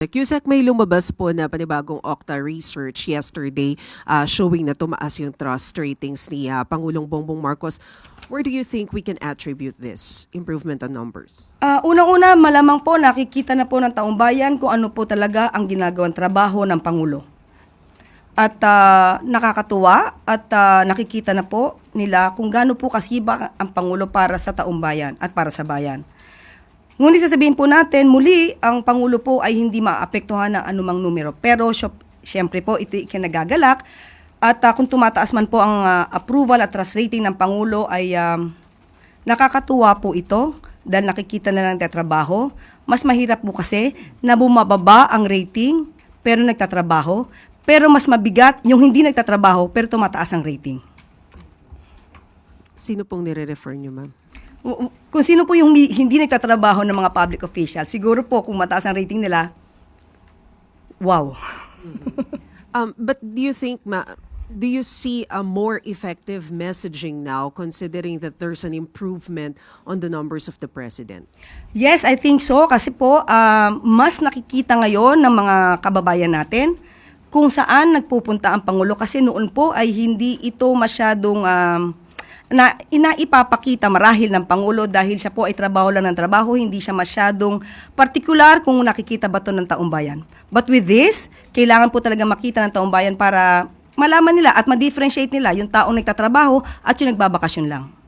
Cusack, may lumabas po na panibagong Okta research yesterday uh, showing na tumaas yung trust ratings ni uh, Pangulong Bongbong Marcos. Where do you think we can attribute this improvement on numbers? Ah, unang-una, malamang po nakikita na po ng taong bayan kung ano po talaga ang ginagawang trabaho ng Pangulo. At ah, nakakatuwa at ah, nakikita na po nila kung gaano po kasiba ang Pangulo para sa taong bayan at para sa bayan. Ngunit sasabihin po natin, muli, ang Pangulo po ay hindi maapektuhan ng anumang numero. Pero syempre po, ito ikinagagalak. At ah, kung tumataas man po ang ah, approval at trust rating ng Pangulo ay um, nakakatuwa po ito dahil nakikita na lang trabaho. Mas mahirap po kasi na bumababa ang rating pero nagtatrabaho. Pero mas mabigat yung hindi nagtatrabaho pero tumataas ang rating. Sino pong nire-refer niyo, ma'am? Kung sino po yung hindi nagtatrabaho ng mga public officials, siguro po kung mataas ang rating nila, wow. Um, but do you think, ma, do you see a more effective messaging now considering that there's an improvement on the numbers of the president? Yes, I think so. Kasi po, um, mas nakikita ngayon ng mga kababayan natin kung saan nagpupunta ang Pangulo. Kasi noon po ay hindi ito masyadong um, na inaipapakita marahil ng Pangulo dahil siya po ay trabaho lang ng trabaho, hindi siya masyadong particular kung nakikita ba to ng taong bayan. But with this, kailangan po talaga makita ng taong bayan para malaman nila at ma-differentiate nila yung taong nagtatrabaho at yung nagbabakasyon lang.